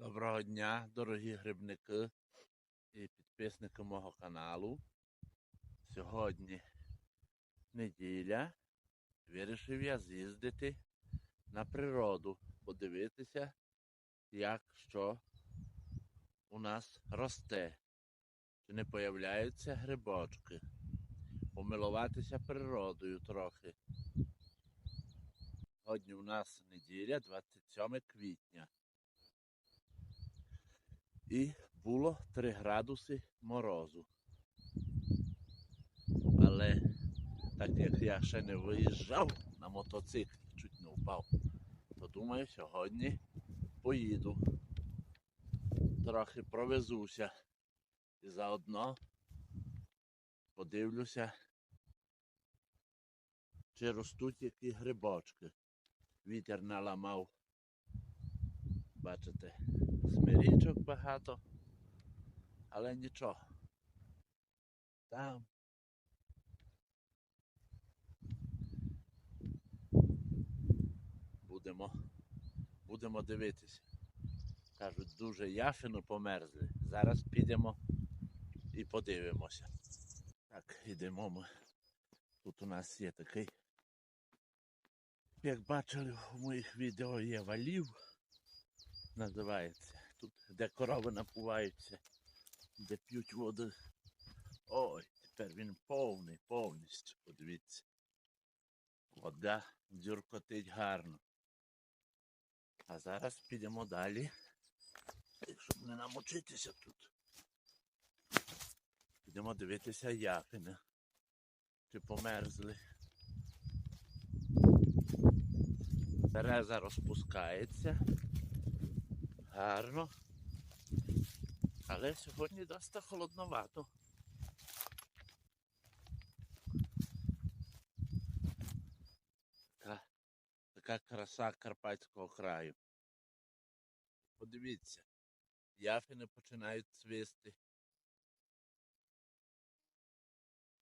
Доброго дня, дорогі грибники і підписники мого каналу. Сьогодні неділя. Вирішив я з'їздити на природу, подивитися, як що у нас росте. Чи не появляються грибочки. Помилуватися природою трохи. Сьогодні у нас неділя, 27 квітня. І було 3 градуси морозу. Але так як я ще не виїжджав на мотоциклі, чуть не впав, то думаю, сьогодні поїду. Трохи провезуся і заодно подивлюся, чи ростуть які грибочки. Вітер наламав. Бачите, смирічок багато, але нічого. Там. Будемо, будемо дивитися. Кажуть, дуже яшину померзли. Зараз підемо і подивимося. Так, йдемо ми. Тут у нас є такий. Як бачили в моїх відео є валів називається. Тут, де корови напуваються, де п'ють воду. Ой, тепер він повний, повністю. Подивіться. Вода дзюркотить гарно. А зараз підемо далі. Щоб не намочитися тут. Підемо дивитися яфини. Чи померзли. Береза розпускається гарно. Але сьогодні досить холодновато. Така, така краса Карпатського краю. Подивіться, яфини починають цвісти.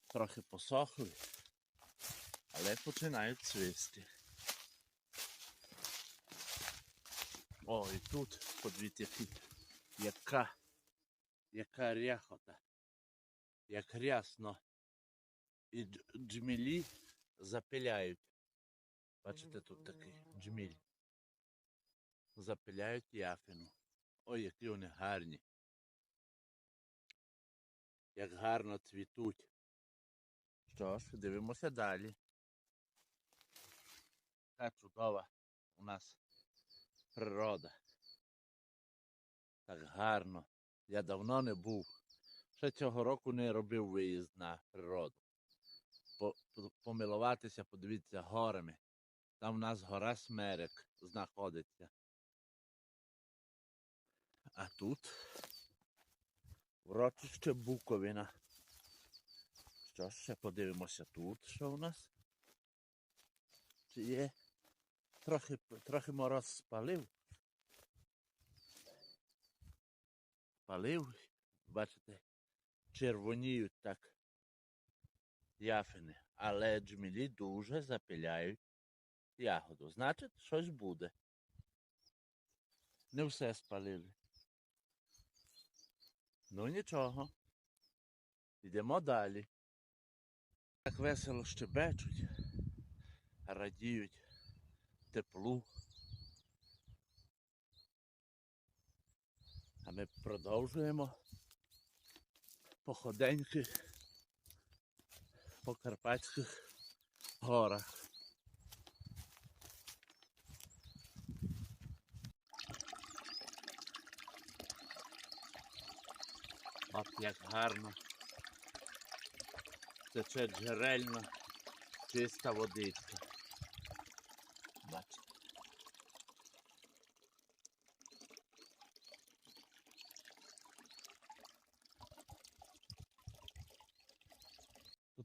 Трохи посохли, але починають цвісти. О, і тут, подивіться, яка, яка ряхота, як рясно. І джмілі запиляють. Бачите, тут такий джміль. Запиляють яфину. Ой, які вони гарні. Як гарно цвітуть. Що ж, дивимося далі. Така чудова у нас природа. Так гарно. Я давно не був. Ще цього року не робив виїзд на природу. По- по- Помилуватися, подивіться, горами. Там в нас гора Смерек знаходиться. А тут врочище Буковина. Що ще подивимося тут, що у нас? Чи є трохи, трохи мороз спалив. Спалив, бачите, червоніють так яфини, але джмілі дуже запиляють ягоду. Значить, щось буде. Не все спалили. Ну нічого. Йдемо далі. Так весело щебечуть, радіють теплу. А ми продовжуємо походеньки по Карпатських горах. От як гарно тече джерельна чиста водичка. Бачите.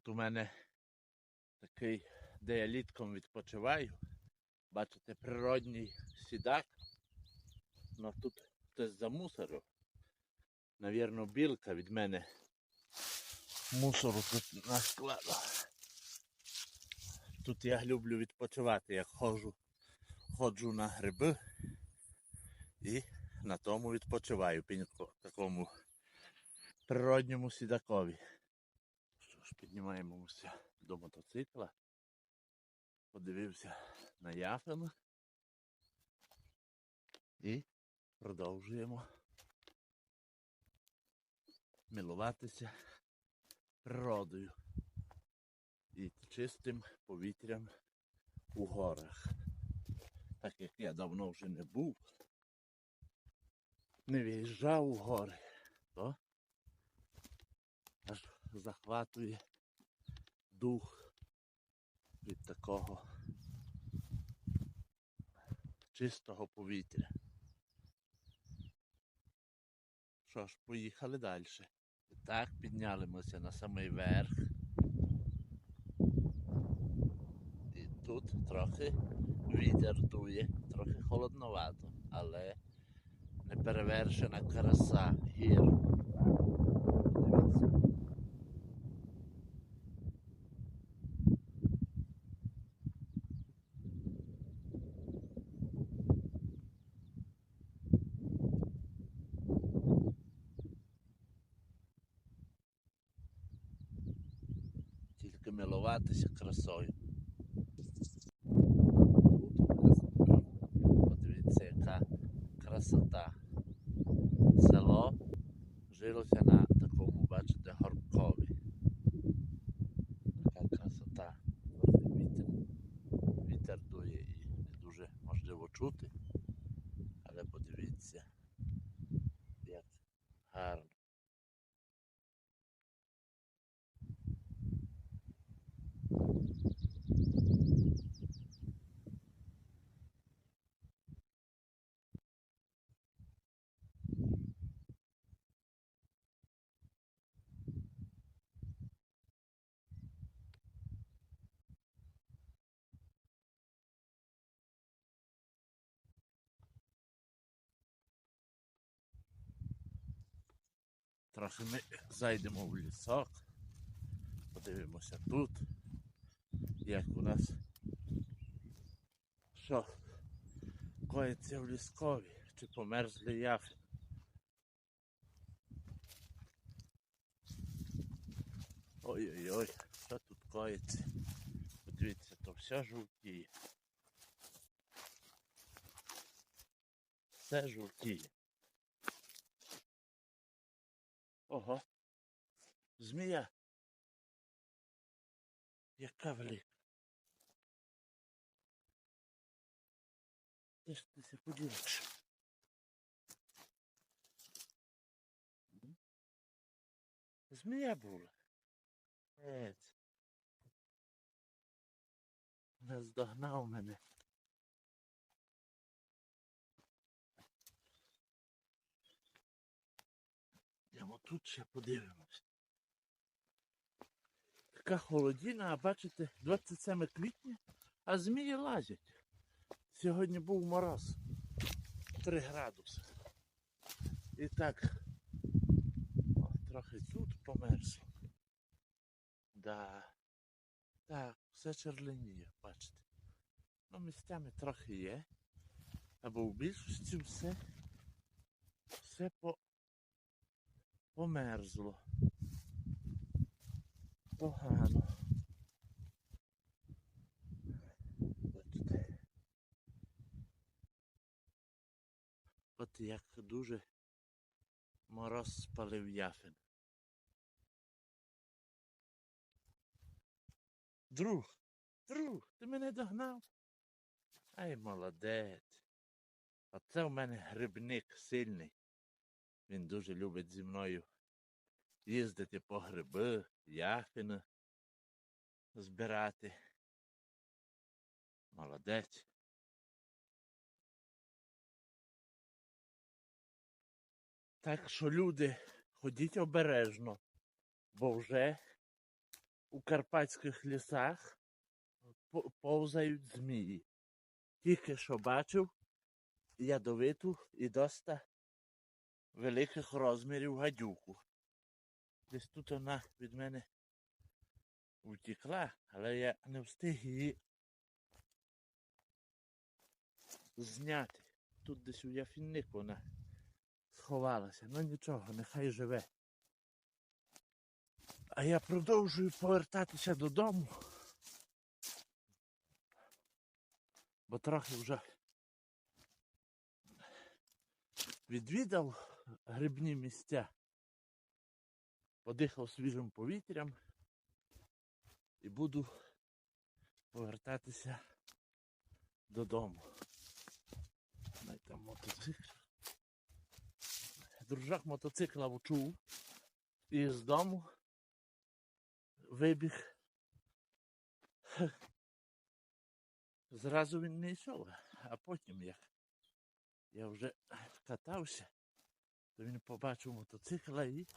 Тут у мене такий, де я літком відпочиваю. Бачите, природній сідак. Ну тут хтось замусорив. Навірно, білка від мене мусору тут наскладав. Тут я люблю відпочивати, як ходжу, ходжу на гриби і на тому відпочиваю, пенько, такому природньому сідакові. Піднімаємося до мотоцикла. Подивився на яфин. І продовжуємо милуватися природою і чистим повітрям у горах. Так як я давно вже не був, не виїжджав у гори, то аж захватує дух від такого чистого повітря. Що ж, поїхали далі. І так піднялимося на самий верх. І тут трохи вітер дує, трохи холодновато, але неперевершена краса милуватися красою. Подивіться, яка красота. Село жилося на такому, бачите, горбкові. Така красота. Вітер, вітер дує і не дуже можливо чути. Але подивіться, як гарно. Трохи ми зайдемо в лісок, подивимося тут, як у нас що коїться в ліскові, чи померзли яфи. Ой-ой-ой, що тут коїться? Подивіться, то все жовтіє. Все жовтіє. Ого. Змія. Яка велика. Де ж ти ся поділиш? Змія була. Ець. Наздогнав мене. Йдемо тут ще подивимось. Така холодіна, а бачите, 27 квітня, а змії лазять. Сьогодні був мороз 3 градуси. І так, трохи тут померзло. Да. Так, все черленіє, бачите. Ну, місцями трохи є. Або в більшості все, все по померзло. Погано. Бачите. От як дуже мороз спалив яфин. Друг, друг, ти мене догнав? Ай, молодець. Оце в мене грибник сильний. Він дуже любить зі мною їздити по гриби, яфіни збирати. Молодець. Так що люди, ходіть обережно, бо вже у карпатських лісах повзають змії. Тільки що бачив ядовиту і доста великих розмірів гадюку. Десь тут вона від мене втекла, але я не встиг її зняти. Тут десь у яфінник вона сховалася. Ну нічого, нехай живе. А я продовжую повертатися додому. Бо трохи вже відвідав грибні місця, подихав свіжим повітрям і буду повертатися додому. Най мотоцикл. Дружак мотоцикла вчув і з дому вибіг. Зразу він не йшов, а потім як я вже катався, то він побачив мотоцикла і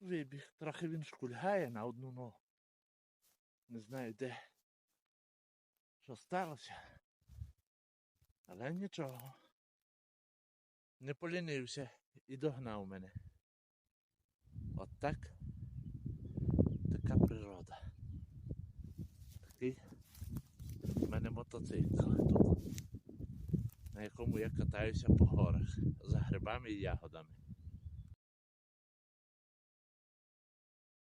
вибіг. Трохи він шкульгає на одну ногу. Не знаю де. Що сталося. Але нічого. Не полінився і догнав мене. От так. Така природа. Такий в мене мотоцикл тут, на якому я катаюся по горах за грибами і ягодами.